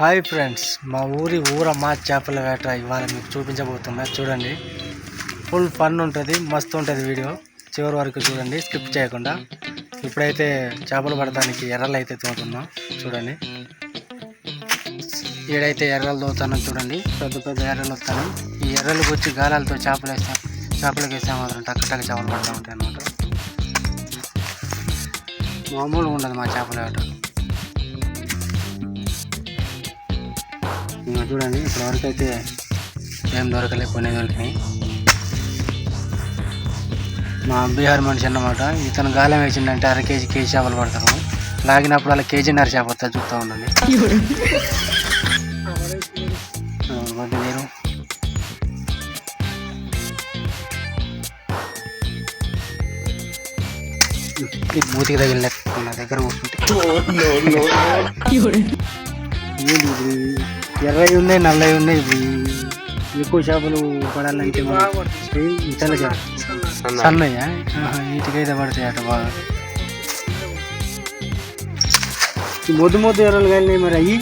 Hi friends మా ఊరి ఊరమ్మా చేపల వేట ఇవాళ మీకు చూపించబోతున్నా. చూడండి ఫుల్ ఫన్ ఉంటుంది మస్తు ఉంటుంది వీడియో. చివరి వరకు చూడండి స్కిప్ చేయకుండా. ఇప్పుడైతే చేపలు పడటానికి ఎర్రలు అయితే తోతున్నాం చూడండి. ఈడైతే ఎర్రలు తోతాను చూడండి. పెద్ద పెద్ద ఎర్రలు వస్తాను ఈ ఎర్రలకు వచ్చి గాలాలతో చేపలు వేస్తాం. చేపలకు వేసాం మాత్రం టక్క చేపలు పడతా ఉంటాయి అన్నమాట. మామూలుగా ఉండదు మా చేపల వేట. ఇంకా చూడండి ఇప్పటి వరకు అయితే ఏం దొరకలే కొన్ని దొరికినాయి. మా బీహార్ మనిషి అన్నమాట ఇతను గాలం వేసిండంటే అర కేజీ కేజీ చేపలు పడతారు లాగినప్పుడు అలా కేజీన్నర చేప వస్తా చూస్తూ ఉండండి. ఈ మూతికి తగిలిన నా దగ్గర కూర్చుంటే? ఎర్రవి ఉన్నాయి నల్లవి ఉన్నాయి ఎక్కువ చేపలు పడాలంటే చేప? సన్నయ్యా వీటికైతే పడతాయి అట బాగా మొద్దు మొద్దు ఎర్రలు కానీ మరి అయ్యి?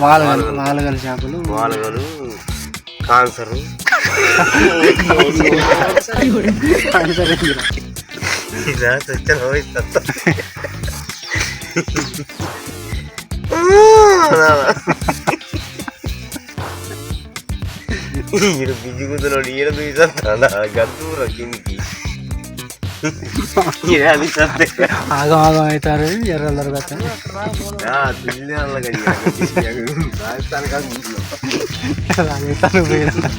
వాలగలు వాలగల చేపలు. వాలగలు కాన్సర్. సరే ఇలా తెచ్చిన పోయిస్తా ఈడు బిజీ కుదురు ఈడ చూసాను గద్దూర కిందికి ఈడ అది సత్తే ఆగం ఆగం అవుతారు ఎర్రలు దొరకతాయి దిల్లీ అల్లగా రాజస్థాన్ కాదు రాజస్థాన్ పోయినా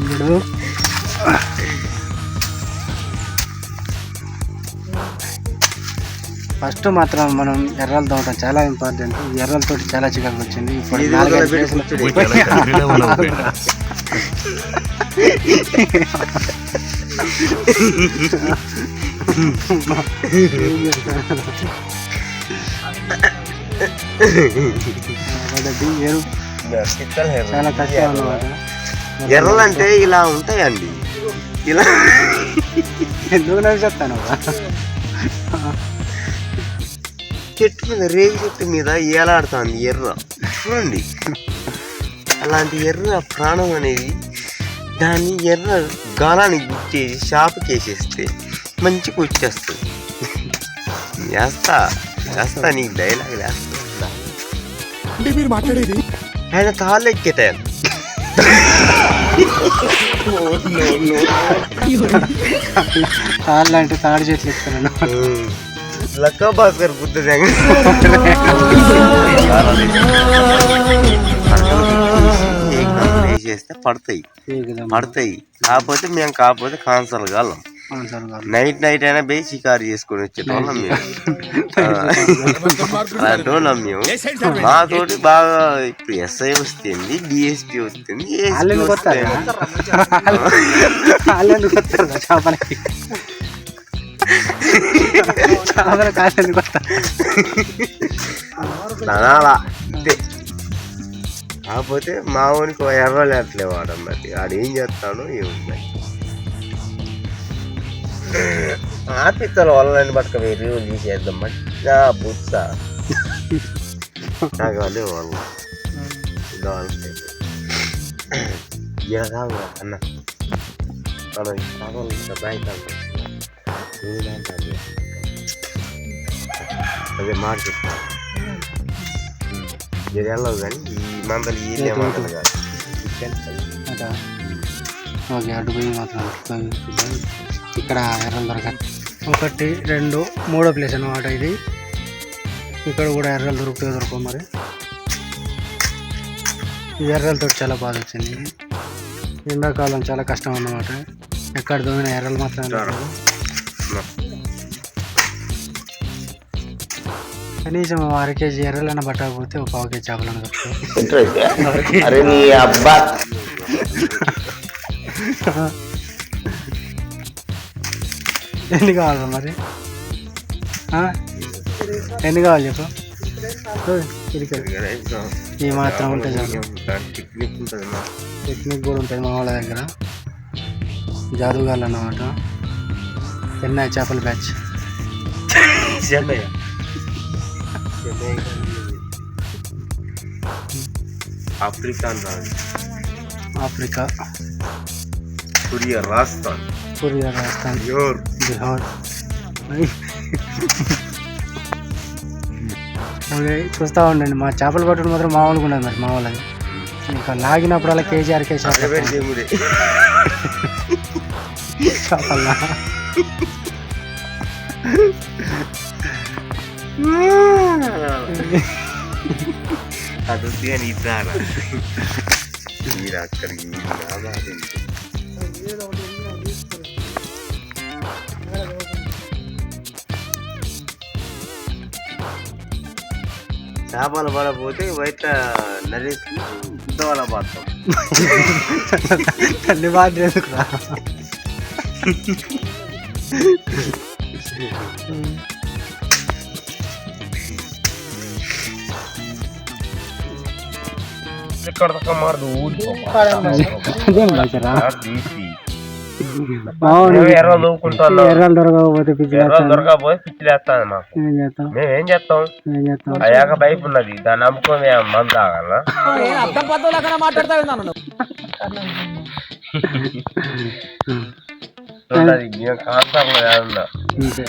ఇప్పుడు ఫస్ట్ మాత్రం మనం ఎర్రలు తవ్వటం చాలా ఇంపార్టెంట్ ఎర్రలతో చాలా చికాకు వచ్చింది. ఇప్పుడు ఇది నాలుగైదు ఒకటి కేసులు- కూర్చోడి. ఒకటి ఎరు చాలా కష్టం అన్నమాట. ఎర్రలంటే ఇలా ఉంటాయండి. ఇలా ఎందుకు నవ్వుతాను చెట్టు మీద రేగి చెట్టు మీద ఏలాడుతుంది ఎర్ర. చూడండి. అలాంటి ఎర్ర ప్రాణం అనేది దాన్ని ఎర్ర గాలానికి గుచ్చేసి షాపుకి వేసేస్తే మంచిగా వచ్చేస్తుంది. వేస్తా వేస్తా నీకు డైలాగ్ వేస్తా. అంటే మీరు మాట్లాడేది? ఆయన తాళ్ళు ఎక్కేతాను తాళ్ళు అంటే తాడి చెట్లు ఇస్తాను లక్క భాస్కర్ బుద్ధ వేసేస్తే పడతాయి. పడతాయి. కాకపోతే మేము కాకపోతే కాన్సర్ కాలం. నైట్ నైట్ అయినా పోయి షికారు చేసుకొని వచ్చేటోళ్ళం మేము. మేము. మాతోటి బాగా ఇప్పుడు ఎస్ఐ వస్తుంది డిఎస్పి వస్తుంది వస్తుంది. వస్తారు వాళ్ళు ఎందుకు వస్తారు అనాలా అంతే కాకపోతే మా ఊరికి ఎర్రలు అట్లే వాడం మరి. ఆడు ఏం చేస్తాడో ఏముంది ఆపిత్తలు వాళ్ళని పట్టుక వేరు తీసేద్దాం. మంచిగా నా బుత్స నాకు అదే వాళ్ళు ఇలా కాదు అన్న. మనం కావాలి బయట అదే మార్కెట్ చెప్తాను ఇది వెళ్ళవు కానీ ఈ మందలు ఈ మందలు కాదు ఓకే అటు పోయి మాత్రం ఇక్కడ ఎర్రలు దొరకదు ఒకటి రెండు మూడో ప్లేస్ అన్నమాట ఇది. ఇక్కడ కూడా ఎర్రలు దొరుకుతాయి దొరకవు మరి. ఈ ఎర్రలతో చాలా బాధ వచ్చింది. ఎండాకాలం చాలా కష్టం అన్నమాట. ఎక్కడ దొంగిన ఎర్రలు మాత్రం దొరకవు. కనీసం అర కేజీ ఎర్రలైనా పట్టకపోతే ఒక పావు కేజీ చేపలను అరే నీ అబ్బా. ఎన్ని కావాలి మరి? ఎన్ని కావాలి చెప్పు. ఈ మాత్రం ఉంటుంది టెక్నిక్ కూడా ఉంటుంది మా వాళ్ళ దగ్గర. జాదుగాళ్ళు అన్నమాట. చెన్నై చేపల batch. Chennaiah African Raju Africa. Korea Rajasthan. Korea Rajasthan. Your Bihar. Okay చూస్తూ ఉండండి మా చేపలు పట్టడం మాత్రం మామూలుగా ఉండదు మరి మా వాళ్ళది ఇంకా లాగినప్పుడల్లా కేజీ అర కేజీ అరవై దేవుడే చేపల్లా అది ఉంది అని ఇద్దారా మీరు అక్కడికి మీరు నా మాట వింటే. చేపలు పడపోతే బయట నరేసి దోల పడతాం తల్లి బాధ ఎందుకురా అదేం బాగురా బాగుంది ఎర్ర నూకుంటాను ఎర్రలు దొరకకపోతే పిచ్చి ఎర్ర దొరకపోతే పిచ్చిలేస్తాను మాకు ఏం చేస్తాం మేము ఏం చేస్తాం ఏం చేస్తాం అయ్యాక బైక్ ఉన్నది దాన్ని నమ్ముకొని మంది తాగలనా ఉన్నది మేము కాంతాంలో ఏమన్నా అంతే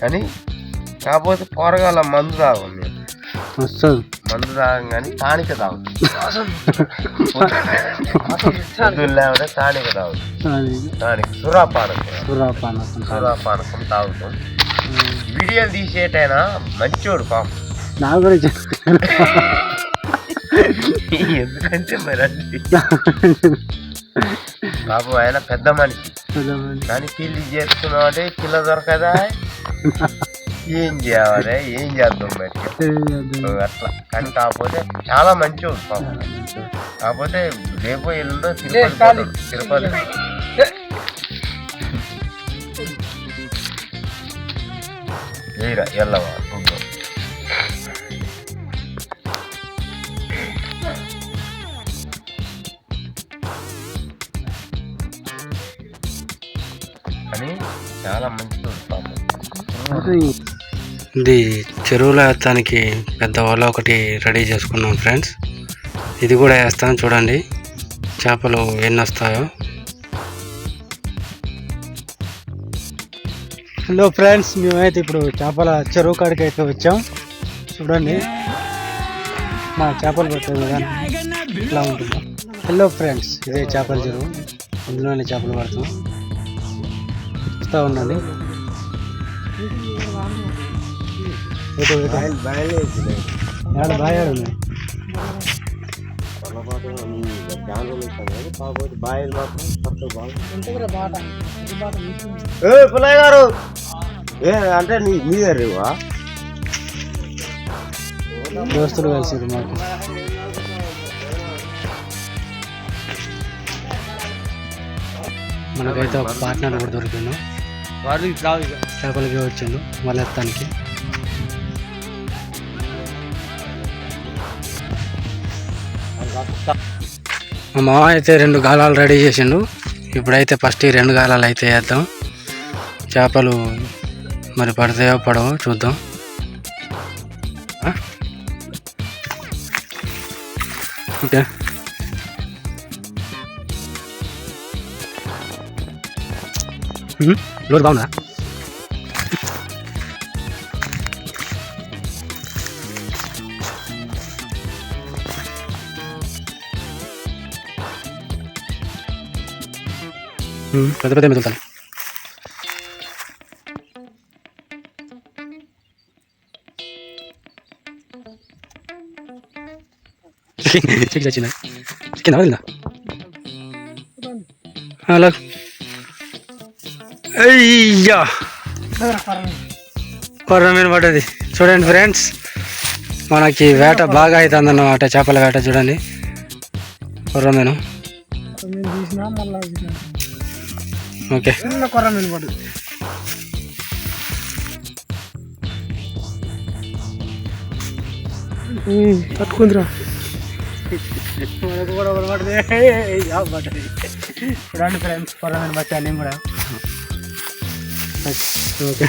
కానీ కాకపోతే పోరగాల మందు తాగం మేము. వస్తుంది. మందు తాగం కానీ తానిక పొద్దున్న లేవనే తానిక అది తానిక. సురాపానకం. సురాపాన సురాపానకం తాగుతాం. వీడియోలు తీసేటైనా మంచోడు పాపం. నా గురించి ఎందుకంటే మరి పాపం ఆయన పెద్ద మనిషి. కానీ పెళ్ళి చేసుకున్నామంటే పిల్ల దొరకదా? ఏం చేయాలి ఏం చేద్దాం మరి అట్లా కానీ కాకపోతే చాలా మంచోడు పాపం కాకపోతే రేపు ఎల్లుండో తిరుపతి పోతాడు. తిరుపతి ఏరా ఎల్లవా చూద్దాం కానీ చాలా మంచిది పాపం ఇది చెరువులో వేస్తానికి పెద్ద వల ఒకటి రెడీ చేసుకున్నాం ఫ్రెండ్స్. ఇది కూడా వేస్తాం చూడండి. చేపలు ఎన్ని వస్తాయో. హలో ఫ్రెండ్స్ మేమైతే ఇప్పుడు చేపల చెరువు కాడికి అయితే వచ్చాం. చూడండి. మా చేపలు పట్టే విధానం ఇట్లా ఉంటుంది. హలో ఫ్రెండ్స్ ఇదే చేపల చెరువు. ఇందులోనే చేపలు పడతాం. చూస్తూ ఉండండి. ఏ పుల్లయ్య గారు. ఏ అంటే నీ మీదే రేవా దోస్తులు కలిసి మాకు. మనకైతే ఒక పార్ట్నర్ కూడా దొరికిండు. చేపలకి వచ్చిండు మళ్ళీ ఎత్తానికి. మా మామ అయితే రెండు గాలాలు రెడీ చేసిండు. ఇప్పుడైతే ఫస్ట్ ఈ రెండు గాలాలు అయితే వేద్దాం. చేపలు మరి పడతాయో పడవో చూద్దాం. ఓకే. లోడ్ బాగుందా? పెద్ద పెద్ద మిగులుతాను చికెన్ వచ్చిందా చికెన్ వదిలిందా హలో అయ్యా. కొర్ర మీద పడ్డది. చూడండి ఫ్రెండ్స్ మనకి వేట బాగా అవుతుంది అన్నమాట చేపల వేట చూడండి. కొర్ర ఓకే. కొర్ర మీను పడ్డది పట్టుకుందిరా. మనకు కూడా చూడండి ఫ్రెండ్స్ కొర్ర మీను పట్టాను నేను కూడా. ఓకే.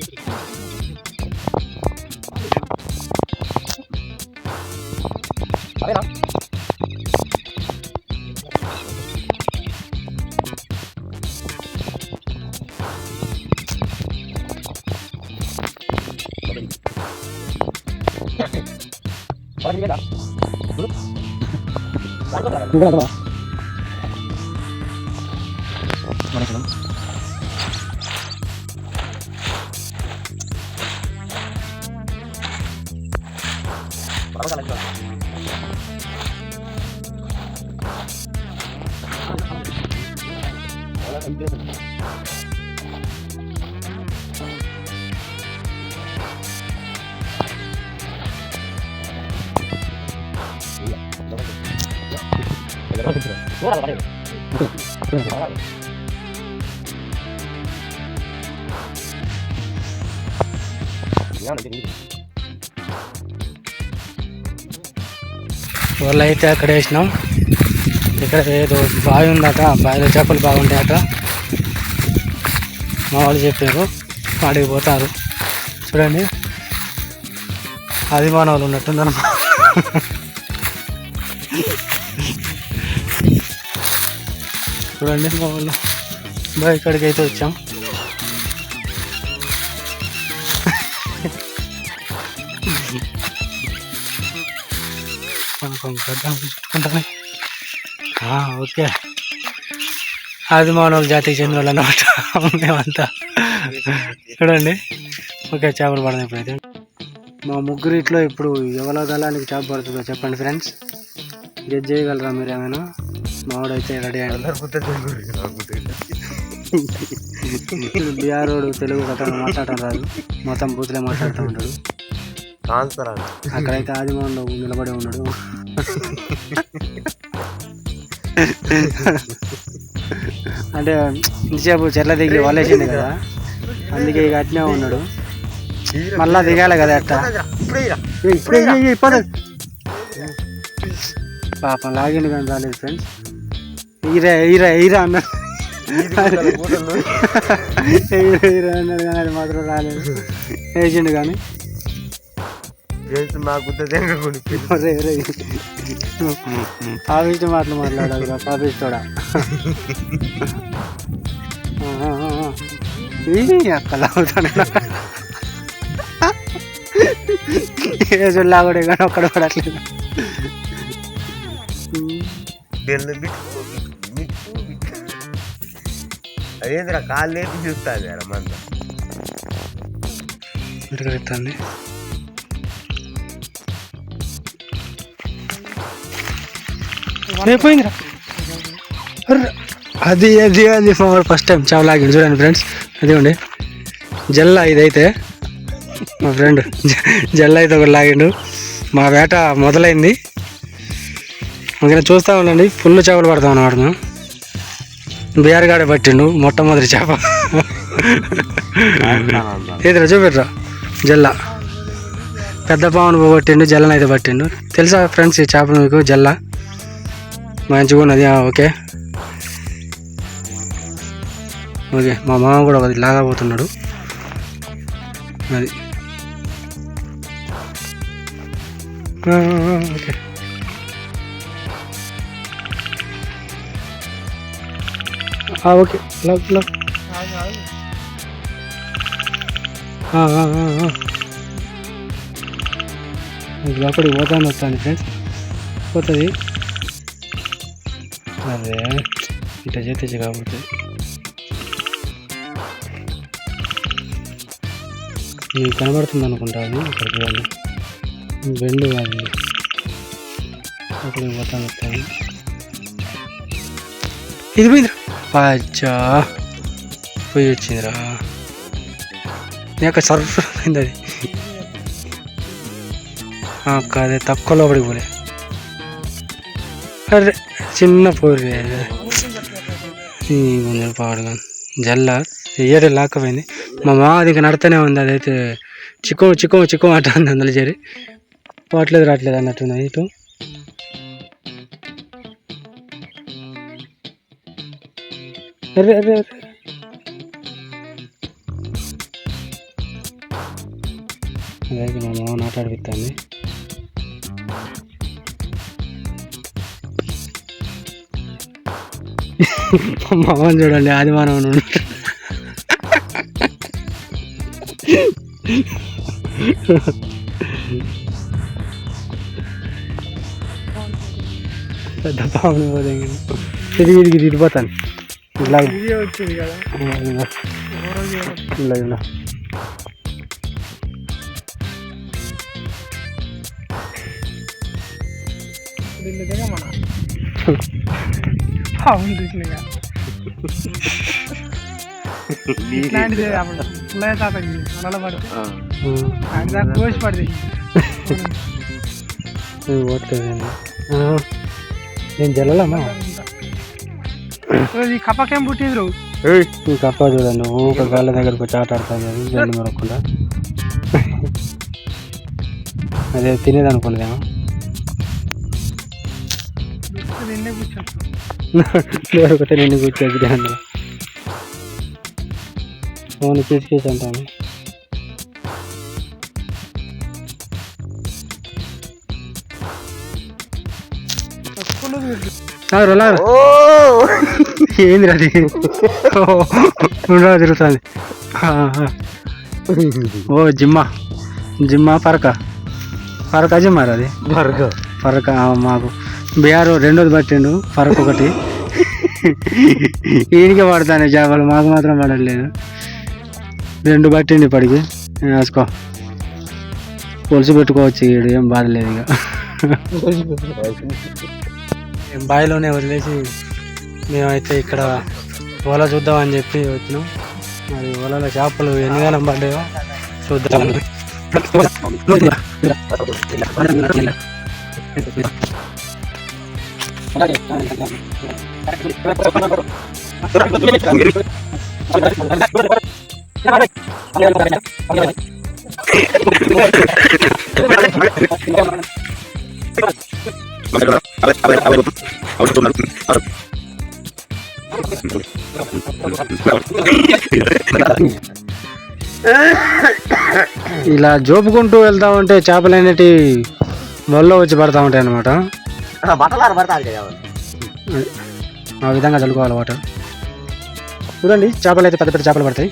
కలిగో ఓ వాళ్ళు అయితే అక్కడ వేసినాం. ఇక్కడ ఏదో బావి ఉందట బావిలో చేపలు బాగుంటాయట. మా వాళ్ళు చెప్పారు వాడికి పోతారు. చూడండి. అది మానవులు ఉన్నట్టుందన్నమాట చూడండి మా వాళ్ళు. బావి ఇక్కడికి అయితే వచ్చాం. ఓకే. అది మానవుల జాతికి చెందిన వాళ్ళు అన్నమాట మేమంతా. చూడండి. ఓకే చేపలు పడదాం ఇప్పుడైతే. మా ముగ్గురిట్లో ఇప్పుడు ఎవల గలానికి చేప పడుతుందో చెప్పండి ఫ్రెండ్స్. గెజ్ చేయగలరా మీరు ఏమైనా? మావాడైతే రెడీ అయ్యాడు. బీఆరోడు తెలుగు కథ మాట్లాడటం రాదు. మొత్తం బూతులే మాట్లాడుతూ ఉంటాడు. అక్కడైతే ఆదిమోహన్లో నిలబడి ఉన్నాడు. అంటే ఇంతసేపు చెట్ల దిగి వలేసింది కదా? అందుకే ఇక అట్నే ఉన్నాడు. మళ్ళా దిగాలి కదా అట్ట? ఇప్పుడే. పాపం లాగిండు కానీ రాలేదు ఫ్రెండ్స్ ఈరా ఈరా ఈరా అన్నాడు. ఈరా ఈరా అన్నాడు కానీ అది మాత్రం రాలేదు. వేసిండు కానీ. ఫ్రెండ్స్ మా గుద్ద పాపిష్టి మాటలు మాట్లాడాలి పాపిస్తోడా అక్కలా అవుతాడు. ఏజుల్లా కూడా కానీ ఒక్కడ పడట్లేదు అదేంద్రా కాళ్ళు లేపి చూస్తాను మంద. ఇరుగెత్తండి అయిపోయిందిరా. అది అది అది అది ఫస్ట్ టైం చాలా లాగింది. చూడండి ఫ్రెండ్స్ అదిగోండి. జల్లా ఇదైతే. మా ఫ్రెండ్ జల్లా అయితే ఒకటి లాగిండు. మా వేట మొదలైంది. ఇంకా చూస్తూ ఉండండి. ఫుల్ చేపలు పడతాం అన్నమాట మేము. బీఆర్గాడే పట్టిండు. మొట్టమొదటి చేప. ఏదిరా చూపెట్రా జల్లా. పెద్ద పావును పట్టిండు జల్లని అయితే పట్టిండు. తెలుసా ఫ్రెండ్స్ ఈ చేప మీకు? జల్లా. మంచిగా ఉన్నది ఓకే. ఓకే మా మామ కూడా ఒకటి లాగబోతున్నాడు అది. ఓకే. ఓకే. లాగ్ లాగ్ లోపలికి పోతాను వస్తాను ఫ్రెండ్స్ పోతుంది. అదే ఇట్లా చేస్తే కాకపోతే మీకు కనబడుతుంది అనుకుంటా అది ఇక్కడ చూడండి. బెండు అది. అక్కడ పోతాను వస్తాను ఇది పోయిందిరా అచ్చా పోయి వచ్చిందిరా నీ సర్ఫ్ అయింది అది. అదే తక్కువ లోపలికి పోలే. అరే చిన్న పోరు పాడుగా జల్ల. ఏరే లాక్కపోయింది. మా మామ ఇంకా నడుతూనే ఉంది. అదైతే చిక్కు చిక్కు చిక్కు అంట ఉంది అందులో చేరి. పోవట్లేదు రావట్లేదు అన్నట్టు ఇటు. అరే అరే అరే. మా మామ నాట మామని చూడండి ఆదిమానం ఉన్నాడు పెద్ద పాముని ఇది ఇది ఇది ఇడిపోతాను ఇలా. వచ్చింది కదా. ఇలా. ఇలా మన. అవును చూసినాగా ఇట్లాంటిది అప్పుడు పడితే పడింది నేను జల్లమ్మా ఈ కప్పకేం పుట్టిండ్రు? ఈ కప్ప చూడండి ఊక గాళ్ళ దగ్గరకు వచ్చి ఆట ఆడుతుంది అది జల్లి మరొకుండా అదే తినేది అనుకున్నదేమో లేకపోతే నిన్ను కూర్చోద్ది అందులో ఫోన్ పిసికేసి అంటాను ఏంది అది? తిరుగుతుంది. ఓ జిమ్మా. జిమ్మా పరక. పరక జిమ్మా అది. పరక ఆ, మాకు. బీఆర్ రెండోది పట్టిండు ఫరక్ ఒకటి. ఈయనకే పడతాను చేపలు మాకు మాత్రం పడలేదు రెండు పట్టిండి ఇప్పటికి. వేసుకో పొలుసు పెట్టుకోవచ్చు ఈడు ఏం బాధ లేదు ఇక. బావిలోనే వదిలేసి మేమైతే ఇక్కడ ఓలా చూద్దామని చెప్పి వచ్చినాం. మరి ఓలలో చేపలు ఎన్ని కాలం పడ్డాయో చూద్దాం. ఇలా జోపుకుంటూ వెళ్తా ఉంటే చేపలు అనేటివి వల్ల వచ్చి పడతా ఉంటాయి అన్నమాట బట్టలారు పడతారు ఆ విధంగా చల్లుకోవాలి వాటర్. చూడండి చేపలు అయితే పెద్ద పెద్ద చేపలు పడతాయి.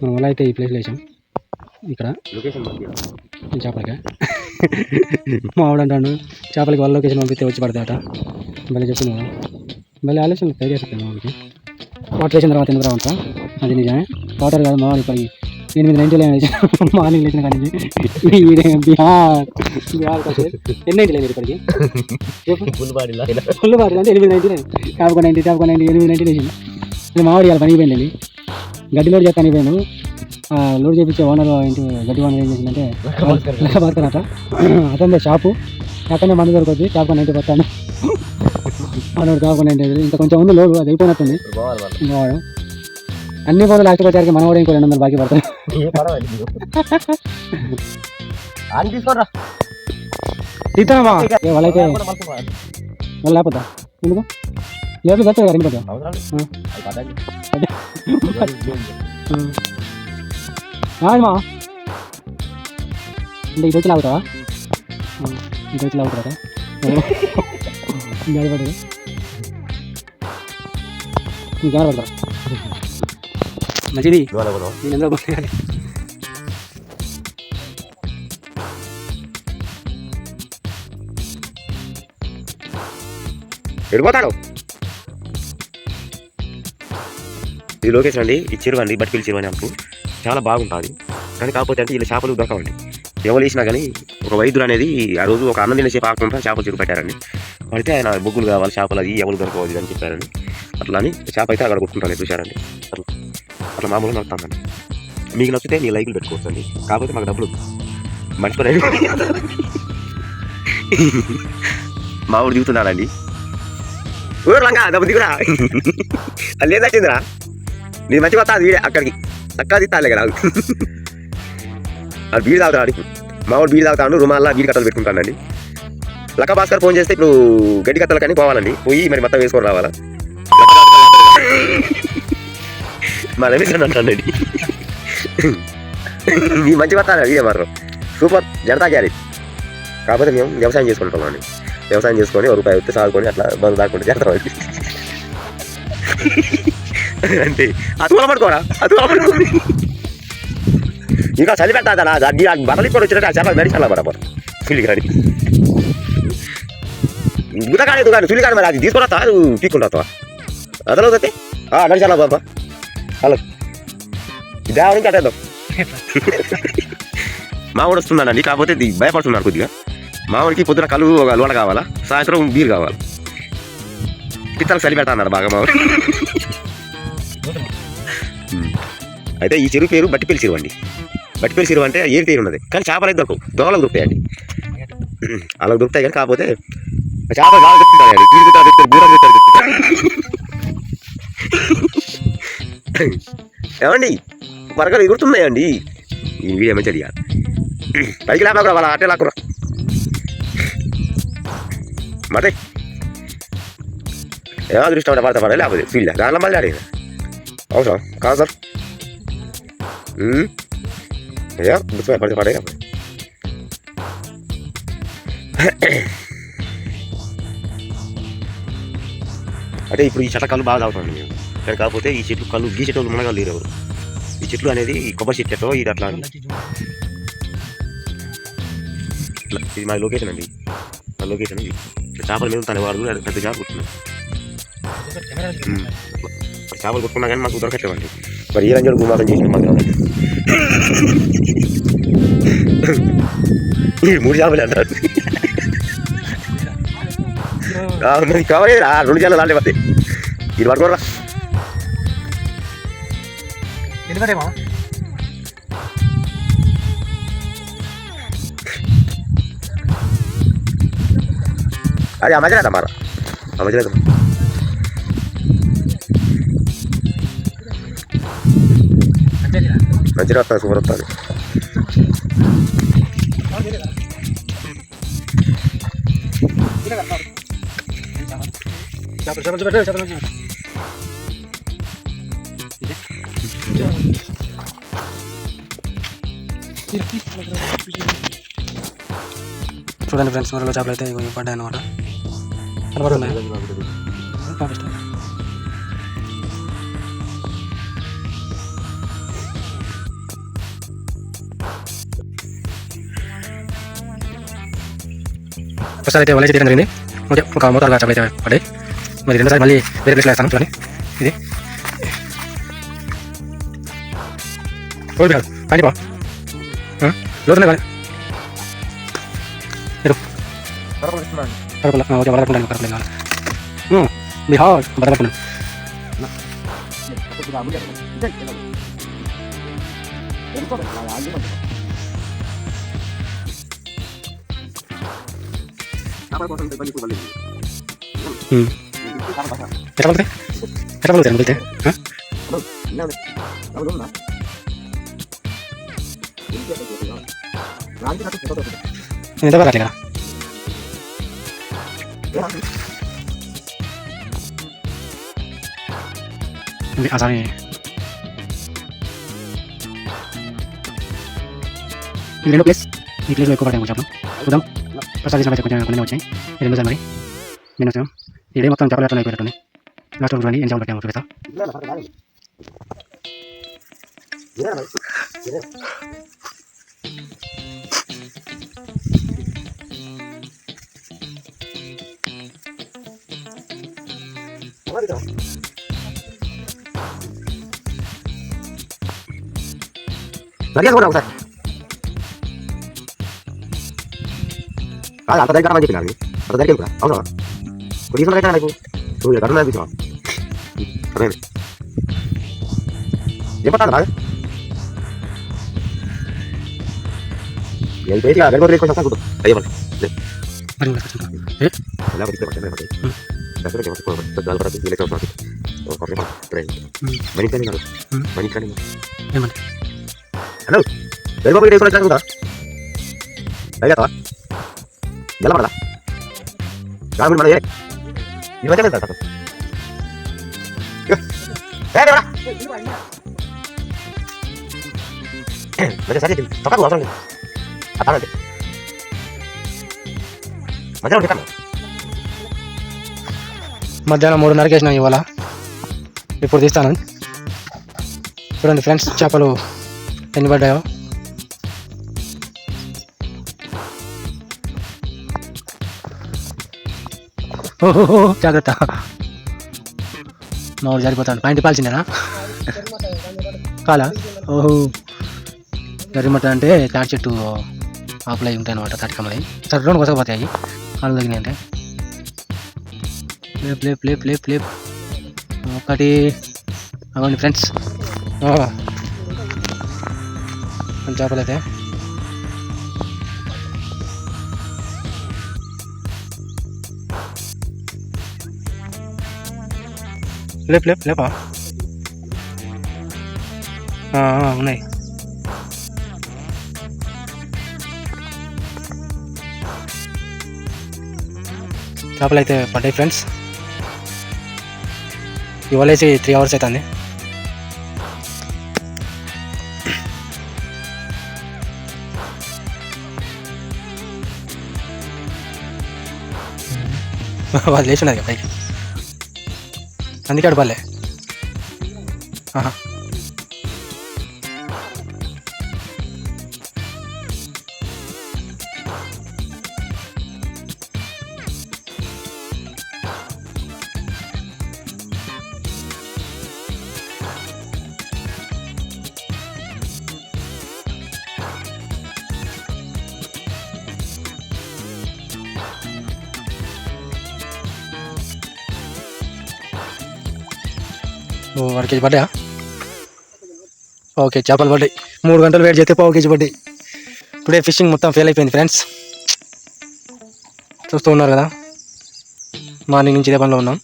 మనం వల అయితే ఈ ప్లేస్లో వేసాం? ఇక్కడ. చేపలకి. మా వాడు అంటాడు చేపలకి వాళ్ళ లొకేషన్ పంపిస్తే వచ్చి పడతాయట. మళ్ళీ చెప్తున్నాను మళ్ళీ ఆలోచన ట్రై చేస్తాను వాడికి వాటర్ వేసిన తర్వాత ఎందుకు రావంట అది నిజమే. వాటర్ కాదు మా ఎనిమిది నైన్టీలో మార్నింగ్ లేచిన కానీ బిహార్ బిహార్. ఎన్ని నైన్టీ లేదు ఇప్పటికి చెప్పు ఫుల్ బాడీ అంటే ఎనిమిది ninety top ninety top ninety ఎనిమిది నైన్టీ వేసింది ఇది మావాడి ఇవాళ పనికి పోయిందండి గడ్డి లోడ్ చేస్తాను పోయాను ఆ, లోడ్ చేపించే ఓనర్ ఇంటి గడ్డి ఓనర్ ఏం చేసిందంటే లెక్క పడతానట అతనిదే షాపు అతనే మందు దొరకొచ్చి టాప్ నైన్టీ పడతాను మనోడు టాప్ నైన్టీ ఇంకా కొంచెం ఉంది లోడ్ అది అయిపోయినట్టుంది. వాడు అన్ని లాస్ట్ వచ్చారికి మనవాడు ఇంకో రెండు వందలు బాకీ పడతాయి. అని తీసుకోరా వాళ్ళైతే వాళ్ళు లేకపోతా? ఎందుకు? లేదు మా అంటే ఇటు వచ్చి లాగుతావా? ఇటు వచ్చి లాగుతారా? పడతారు మంచిది. నేను ఎందులో కొట్టేయాలి ఎడిపోతాడు. ఇది లొకేషన్ అండి ఈ చెరువు అండి బట్టిపల్లి చెరువు అని అంటూ చాలా బాగుంటుంది. కానీ కాకపోతే అంటే ఇలా చేపలు దొరకవండి. ఎవరు వేసినా కానీ ఒక వైద్యుడు అనేది ఆ రోజు ఒక అన్నం తినే చేప ఆకుండా చేపల చెరువు పెట్టారండి. పడితే ఆయన బొగ్గులు కావాలి చేపలు అది ఎవరు దొరకవద్దు అని చెప్పారండి. అట్లా అని చేప అయితే అక్కడ కొట్టుకుంటాను చూశారండి. అట్లా. అట్లా మామూలుగా నడుతామండి మీకు నచ్చితే మీ లైకులు పెట్టుకోవచ్చు అండి. కాకపోతే మాకు డబ్బులు మర్చిపోయి మా ఊరు దిగుతున్నాడండి. ఊర్లంగా డబ్బు దిగురా అది లేదా వచ్చిందిరా నేను మంచిగా వస్తా వీడే అక్కడికి. చక్కగా తిత్తాలే కదా. అది బీడి తాగుతాడు ఇప్పుడు. మా వాడు బీడి తాగుతాడు రుమాల్లో బీడి కట్టలు పెట్టుకుంటానండి లక్క భాస్కర్ ఫోన్ చేస్తే ఇప్పుడు గడ్డి కట్టలు కానీ పోవాలండి. పోయి మరి మొత్తం వేసుకొని రావాలా? లక్క భాస్కర్ మా రమేష్ అని అంటానండి మీ మంచి వస్తాను వీడే మాత్రం సూపర్ జనతా గ్యారీ కాకపోతే మేము వ్యవసాయం చేసుకుంటాం అండి వ్యవసాయం చేసుకొని ఒక రూపాయి వస్తే సాగుకొని అట్లా బంధు దాక్కుంటే చేస్తామండి అంటే అది పడుకోరా అది పడుకోండి ఇంకా చలి పెట్టాదా అది ఆ బట్టలు ఇప్పుడు వచ్చినట్టు ఆ చేపలు మెడి చల్ల పడబోరు సులిగాడి గుతకాలేదు కానీ సులిగాడి మరి అది తీసుకురా తీసుకుంటా అదలో అయితే నడిచాలా బాబా హలో. దేవరికి అటేద్దాం మావాడు వస్తున్నాడండి కాకపోతే ఇది భయపడుతున్నాడు కొద్దిగా. మావాడికి పొద్దున కళ్ళు ఒక లోన కావాలా? సాయంత్రం బీర్ కావాలి. పిత్తలకు చలి పెడతా అన్నాడు బాగా ఉమ్. అయితే ఈ చెరువు పేరు బట్టిపల్లి చెరువు అండి. బట్టిపల్లి చెరువు అంటే ఏరి తీరు ఉన్నది. కానీ చేపలు అయితే దొరకవు. దోమలకు దొరుకుతాయండి. అలా దొరుకుతాయి కానీ కాకపోతే చేపలు బాగా దొరుకుతాయండి తిరుగుతారు తిరుగుతారు ఏమండి? వరకలు ఎగురుతున్నాయండి. ఇవి వీడియో మంచిది పైకి లేపాకురా వాళ్ళ ఆటే లాక్కురా. మరి. ఏమో అదృష్టం అంటే పడతా పడాలి లేకపోతే ఫీల్డ్? దాంట్లో మళ్ళీ ఆడేది. అవసరం? కాదు సార్. ఏమో ఏ గుర్తుపై పడితే పడే లేకపోతే. అంటే ఇప్పుడు ఈ చటకాలు బాగా తాగుతాను నేను. కానీ కాకపోతే ఈ చెట్లు కళ్ళు గీసేటోళ్ళు మునగా లేరు ఎవరు? ఈ చెట్లు అనేది ఈ కొబ్బరి చెట్టు ఇది అట్లా ఇది మా లొకేషన్ అండి. మా లొకేషన్ ఇది. చేపలు మీద తన వాడు పెద్ద చేప కుట్టున్నాడు చేపలు కుట్టుకున్నా కానీ మాకు దొరకట్లేవండి. మరి ఏ రంజాడు గుమాసం చేసిన మాకు మూడు చేపలు అంటారు. రా రెండు చేపలు దాంట్లో పడతాయి ఇది పడుకోరా ఎందుకంటేమో అది ఆ మధ్యలో మరి ఆ మధ్యలో మంచిగా వస్తుంది సూపర్ వస్తుంది చేపలు చేపలు పెట్టు చూడండి ఫ్రెండ్స్ ఊరిలో చేపలు అయితే ఇవి పడ్డాయి అనమాట కనబడుతున్నాయి పంపిస్తాను ఒకసారి అయితే వలైతే తీయడం జరిగింది. ఓకే ఒక మోతాదుగా చేపలు అయితే పడ్డాయి. మరి రెండోసారి మళ్ళీ వేరే ప్లేస్లో వేస్తాను చూడండి. ఇది. ఓకే కాదు. కానీ బా లోతున్నా కానీ ఓకే వరదకుండా కరపలేదు కావాలి బిహార్ వరదకుండా ఎట్లా పడుతుంది ఎట్లా పడుతుంది వెళ్తే ఎంత బాగా అట్లా ఇది అసామి ఇది రెండో ప్లేస్ ఈ ప్లేస్లో ఎక్కువ పడ్డాయి చేపలు చూద్దాం ప్రసాద్ చేసిన అయితే కొంచెం కొన్ని వచ్చాయి ఈ రెండో సార్ మరి నేను వచ్చాను ఇదే మొత్తం చేపలు ఎట్లా అయిపోయినట్టు లాస్ట్ వరకు చూడండి ఏం చేపలు పెట్టాము చూపిస్తా മതിയോ മര്യാദ കൊണ്ടാവും സാർ അതാ തയ്ക്കാൻ വേണ്ടി പിന്നെ അത് തയ്ക്കാൻ കൂടാ അവനോ പോലീസ് തയ്ക്കാൻ ആയിപ്പോ സൂര്യ കടന്നു ആയിരിക്കും അതെ എപ്പോഴാണ് താഴെ ഞാൻ പേരില്ല വരുമ്പോൾ കിട്ടും അയ്യോ പറഞ്ഞു എല്ലാ പഠിക്കാൻ പറ്റുന്ന కొంచెం. ఏ? ఎలా పడితే పట్టే పట్టే దగ్గర ఎవరికి పోవాలి గాలి పడదు వీళ్ళకి వస్తుంది ఒక ట్రైన్ ఉమ్. మనీ కానీ కాదు ఉమ్. మనీ కానీ ఏమని హలో గడిపడి తీసుకొని వచ్చాను కదా అయ్యావా ఎలా పడదా రాముడు మధ్యాహ్నం మూడున్నరకి వేసినా ఇవాళ. ఇప్పుడు తీస్తాను. చూడండి ఫ్రెండ్స్ చేపలు ఎన్ని పడ్డాయో. ఓహో జాగ్రత్త. మామూలు జరిపోతాను పాయింట్ పాల్సిందేనా? కాలా? ఓహో. గరిమట అంటే తాటి చెట్టు ఆకులు అయి ఉంటాయి అనమాట తాటికమ్మలు సరే రెండు కొసకపోతాయి కాళ్ళు తగినాయి అంటే. లేప్ లేప్ లేప్ లేప్ లేప్ ఒకటి అవ్వండి ఫ్రెండ్స్ చేపలు అయితే లేప్ లేప్ లేపా ఆ, ఆ, ఉన్నాయి చేపలు అయితే పడ్డాయి ఫ్రెండ్స్ ఇవ్వలేసి త్రీ అవర్స్ అవుతుంది. వాళ్ళు లేచి ఉన్నది పైకి. అందుకే అడపాలే ఆహా. ఓ కేజీ పడ్డా ఓకే చేపలు పడ్డాయి. మూడు గంటలు వెయిట్ చేస్తే పావు కేజీ పడ్డాయి. టుడే ఫిషింగ్ మొత్తం ఫెయిల్ అయిపోయింది ఫ్రెండ్స్ చూస్తూ ఉన్నారు కదా. మార్నింగ్ నుంచి ఇదే పనిలో ఉన్నాం.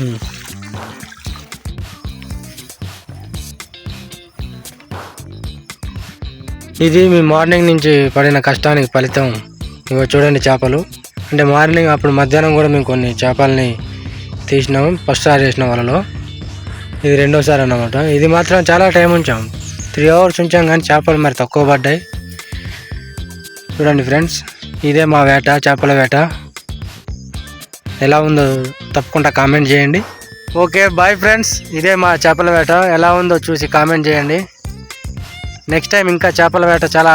Hmm. ఇది మీ మార్నింగ్ నుంచి పడిన కష్టానికి ఫలితం. ఇగో చూడండి చేపలు. అంటే మార్నింగ్ అప్పుడు మధ్యాహ్నం కూడా మేము కొన్ని చేపల్ని తీసినాము. ఫస్ట్ సారి చేసిన వాళ్ళలో. ఇది రెండోసారి అన్నమాట. ఇది మాత్రం చాలా టైం ఉంచాం. త్రీ అవర్స్ ఉంచాం కానీ చేపలు మరి తక్కువ పడ్డాయి. చూడండి ఫ్రెండ్స్ ఇదే మా వేట చేపల వేట. ఎలా ఉందో తప్పకుండా కామెంట్ చేయండి. Okay bye friends. ఇదే మా చేపల వేట. ఎలా ఉందో చూసి కామెంట్ చేయండి. నెక్స్ట్ టైం ఇంకా చేపల వేట చాలా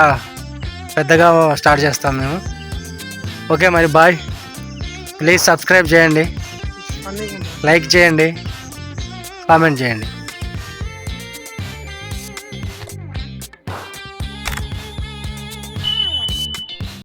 పెద్దగా స్టార్ట్ చేస్తాం మేము. ఓకే మరి బాయ్ ప్లీజ్ సబ్స్క్రైబ్ చేయండి. లైక్ చేయండి. కామెంట్ చేయండి.